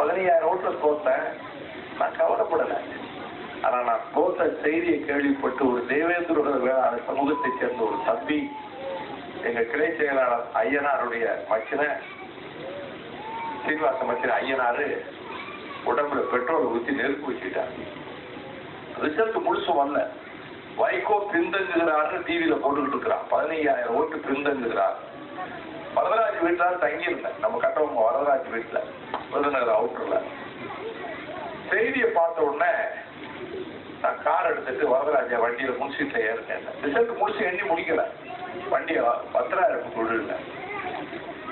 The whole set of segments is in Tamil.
பதினையாயிரம் ஓட்டு தோத்தேன். நான் கவலைப்படலை. ஆனா நான் தோத்த செய்தியை கேள்விப்பட்டு ஒரு தேவேந்திர வேளாண் சமூகத்தைச் சேர்ந்த ஒரு தம்பி எங்க கிளை செயலாளர் ஐயனாருடைய மச்சின சீனிவாச மச்சின ஐயனாரு உடம்புல பெட்ரோல் ஊற்றி நெருப்பு வச்சுட்டார் ரிசல்ட் முழுசும் வரல. வைகோ பின்தங்குகிறார்னு டிவியில போட்டுக்கிட்டு இருக்கிறான். பதினையாயிரம் ஓட்டு பின்தங்குகிறார். வரதராஜ் வீட்டுல தங்கி இருந்தேன் நம்ம கட்டவங்க வரதராஜ் வீட்டுல விருதுநகர் அவுட்டர்ல செய்தியை பார்த்த உடனே நான் கார் எடுத்துட்டு வரதராஜா வண்டியில முடிச்சுட்டு ஏறினேன் ரிசல்ட் முடிச்சு எண்ணி முடிக்கல. வண்டியை வத்திராயிருப்புக்கு விடல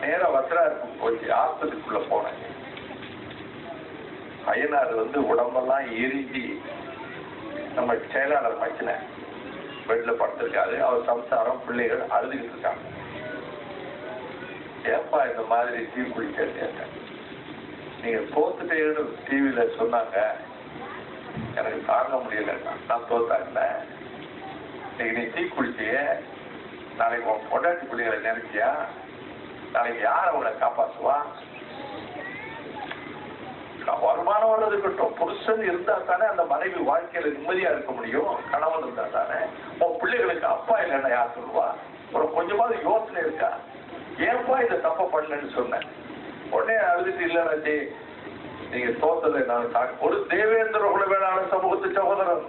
நேரா வத்திராயிருப்புக்கு போச்சு. ஆஸ்பத்திரிக்குள்ள போனேன். அயனார் வந்து உடம்பெல்லாம் எரிஞ்சி நம்ம செயலாளர் மச்சின பெட்ல படுத்திருக்காரு. அவர் சம்சாரம் பிள்ளைகள் அழுதுகிட்டு இருக்காங்க. ஏப்பா இந்த மாதிரி டீ குடிக்க கேட்டேன் நீங்க தோத்துட்டேன்னு டிவியில சொன்னாங்க. எனக்கு தாங்க முடியல. நான் தோத்தாங்க இன்னைக்கு நீ டீ குடிச்சிய? நாளைக்கு உன் பொண்டாட்டி பிள்ளைகளை நினைச்சியா? நாளைக்கு யார் அவங்களை காப்பாற்றுவா வருமானம் வர்றது இருக்கட்டும் புருஷன் இருந்தா தானே அந்த மனைவி வாழ்க்கையில நிம்மதியா இருக்க முடியும். கணவன் இருந்தா தானே. உன் பிள்ளைகளுக்கு அப்பா இல்லைன்னா யார் சொல்லுவா? ஒரு கொஞ்சமாவது யோசனை இருக்கா? ஏன்பா இதை தப்ப பண்ணலன்னு சொன்னேன்? உடனே அழுதுட்டு இல்ல ராஜி நீங்க தோத்ததை நான் ஒரு தேவேந்திர குல சமூகத்து சகோதரன்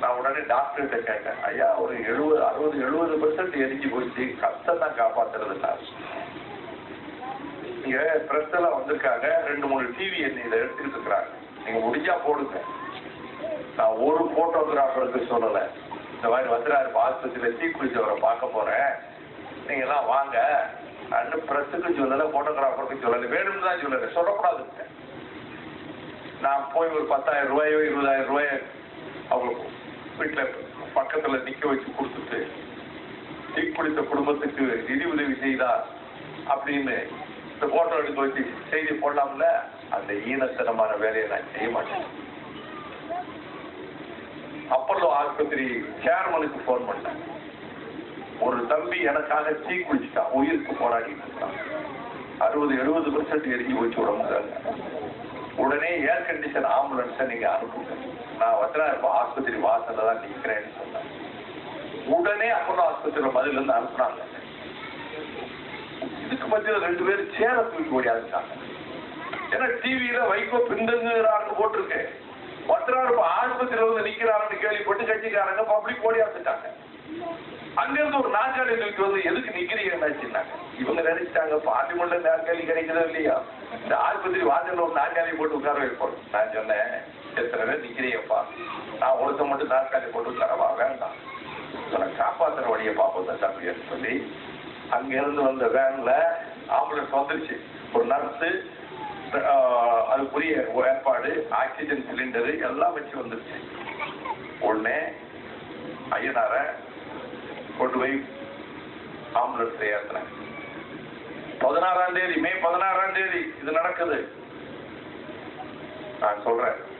நான் உடனே டாக்டர்கிட்ட கேட்டேன் ஐயா ஒரு எழுபது அறுபது எழுபது பெர்சன்ட் எரிஞ்சு போச்சு. கஷ்டம் தான் காப்பாத்துறது நான் இங்க பிரஸ் எல்லாம் வந்திருக்காங்க. ரெண்டு மூணு டிவி என்ன இதை எடுத்துக்கிட்டு இருக்கிறாங்க. நீங்க முடிஞ்சா போடுங்க. நான் ஒரு போட்டோகிராஃபருக்கு சொல்லலை. இந்த மாதிரி வந்துடாரு ஆஸ்பத்திரியில தீ குளிச்சவரை பார்க்க போறேன். நீங்க எல்லாம் வாங்க அண்ணு பிரஸுக்கு சொல்லல போட்டோகிராஃபருக்கு சொல்லல. வேணும்னு தான் சொல்லல. சொல்லக்கூடாது. நான் போய் ஒரு பத்தாயிரம் ரூபாயோ இருபதாயிரம் ரூபாயோ அவங்களுக்கு வீட்டுல பக்கத்துல நிக்க வச்சு கொடுத்துட்டு தீக்குடித்த குடும்பத்துக்கு நிதி உதவி செய்தா அப்படின்னு இந்த போட்டோ எடுத்து வச்சு செய்தி போடலாம்ல? அந்த ஈனத்தனமான வேலையை நான் செய்ய மாட்டேன். அப்பல்லோ ஆஸ்பத்திரி சேர்மனுக்கு போன் பண்ணேன். ஒரு தம்பி எனக்காக தீ குளிச்சுட்டான் உயிருக்கு போராடிட்டு இருக்கான். அறுபது எழுபது பெர்சன்ட் எரிஞ்சு போச்சு உடம்புக்காங்க உடனே ஏர் கண்டிஷன் ஆம்புலன்ஸை நீங்க அனுப்புங்க. நான் வத்திரா இப்ப ஆஸ்பத்திரி வாசல்ல தான் நிக்கிறேன்னு சொன்னேன் உடனே அப்பல்லோ ஆஸ்பத்திரியில பதில இருந்து அனுப்புனாங்க. இதுக்கு மத்தியில ரெண்டு பேரும் சேர தூக்கி ஓடியாந்துட்டாங்க ஏன்னா டிவியில வைகோ பின்தங்குறான்னு போட்டிருக்கு. பத்திராரு ஆஸ்பத்திரியில வந்து நிக்கிறாருன்னு கேள்விப்பட்டு கட்சிக்காரங்க பப்ளிக் ஓடியாந்துட்டாங்க அங்க இருந்து ஒரு நாற்காலி தூக்கி வந்து எதுக்கு நிக்கிறீங்கன்னாச்சுன்னாங்க இவங்க நினைச்சிட்டாங்க பார்லிமெண்ட்ல நாற்காலி கிடைக்கிறது இல்லையா? இந்த ஆஸ்பத்திரி வாசல்ல ஒரு நாற்காலி போட்டு உட்கார வைப்போம். நான் சொன்னேன் எத்தனை பேர் நிக்கிறீங்கப்பா? நான் ஒருத்த மட்டும் நாற்காலி போட்டு உட்காரவா? வேண்டாம். உன்னை காப்பாத்துற வழியை பார்ப்போம் தான் தம்பின்னு சொல்லி அங்க இருந்து வந்த வேன்ல ஆம்புலன்ஸ் வந்துருச்சு. ஒரு நர்ஸு அதுக்குரிய ஏற்பாடு ஆக்சிஜன் சிலிண்டரு எல்லாம் வச்சு வந்துருச்சு. உடனே ஐயனார கொண்டு போய் ஆம்புலன்ஸ் ஏற்றினேன். பதினாறாம் தேதி மே பதினாறாம் தேதி இது நடக்குது. நான் சொல்றேன்.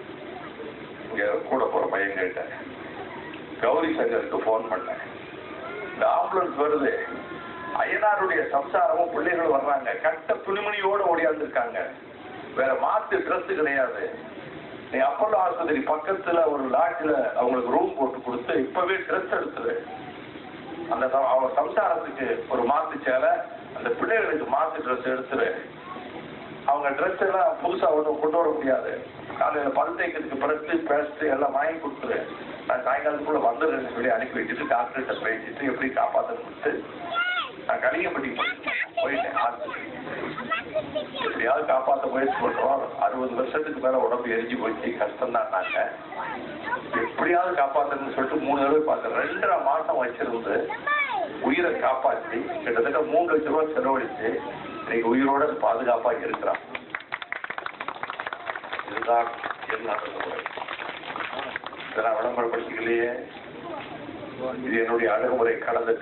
இங்க கூட போற பையன் கேட்டேன். கௌரி சங்கருக்கு போன் பண்ணேன். இந்த ஆம்புலன்ஸ் வருது. அய்யனாருடைய சம்சாரமும் பிள்ளைகள் வர்றாங்க. கட்ட துணிமணியோடு ஓடியாந்துருக்காங்க. வேற மாத்து ட்ரெஸ் கிடையாது. நீ அப்பல்லோ ஆஸ்பத்திரி பக்கத்துல ஒரு லாட்ஜில் அவங்களுக்கு ரூம் போட்டு கொடுத்து இப்பவே ட்ரெஸ் எடுத்துரு. அந்த அவர் அவங்க சம்சாரத்துக்கு ஒரு மாத்து சேலை அந்த பிள்ளைகளுக்கு மாத்து ட்ரெஸ் எடுத்துரு. அவங்க ட்ரெஸ் எல்லாம் புதுசா ஒன்றும் கொண்டு வர முடியாது. காலையில பல் தேய்க்கிறதுக்கு பிரஸ்ட்டு பேஸ்ட்டு எல்லாம் வாங்கி கொடுத்துரு. நான் சாயங்காலத்துக்குள்ள வந்துடுறேன்னு சொல்லி அனுப்பி வச்சுட்டு டாக்டர்கிட்ட பேசிட்டு எப்படி காப்பாற்றணும்ட்டு நான் கலிங்கப்பட்டி போயிட்டேன். ஆஸ்பத்திரி எப்படியாவது காப்பாற்ற முயற்சி பண்றோம். அறுபது வருஷத்துக்கு மேல உடம்பு எரிஞ்சு போச்சு. கஷ்டம் தான் நாங்க. எப்படியாவது காப்பாத்துறதுன்னு சொல்லிட்டு மூணு தடவை பார்த்தேன் ரெண்டரை மாசம் வச்சிருந்து உயிரை காப்பாற்றி கிட்டத்தட்ட மூணு லட்ச ரூபாய் செலவழிச்சு இன்னைக்கு உயிரோட பாதுகாப்பா இருக்கிறான். இதுதான் என்ன இதை நான் விளம்பரப்படுத்திக்கலையே. இது என்னுடைய அணுகுமுறை. கடந்த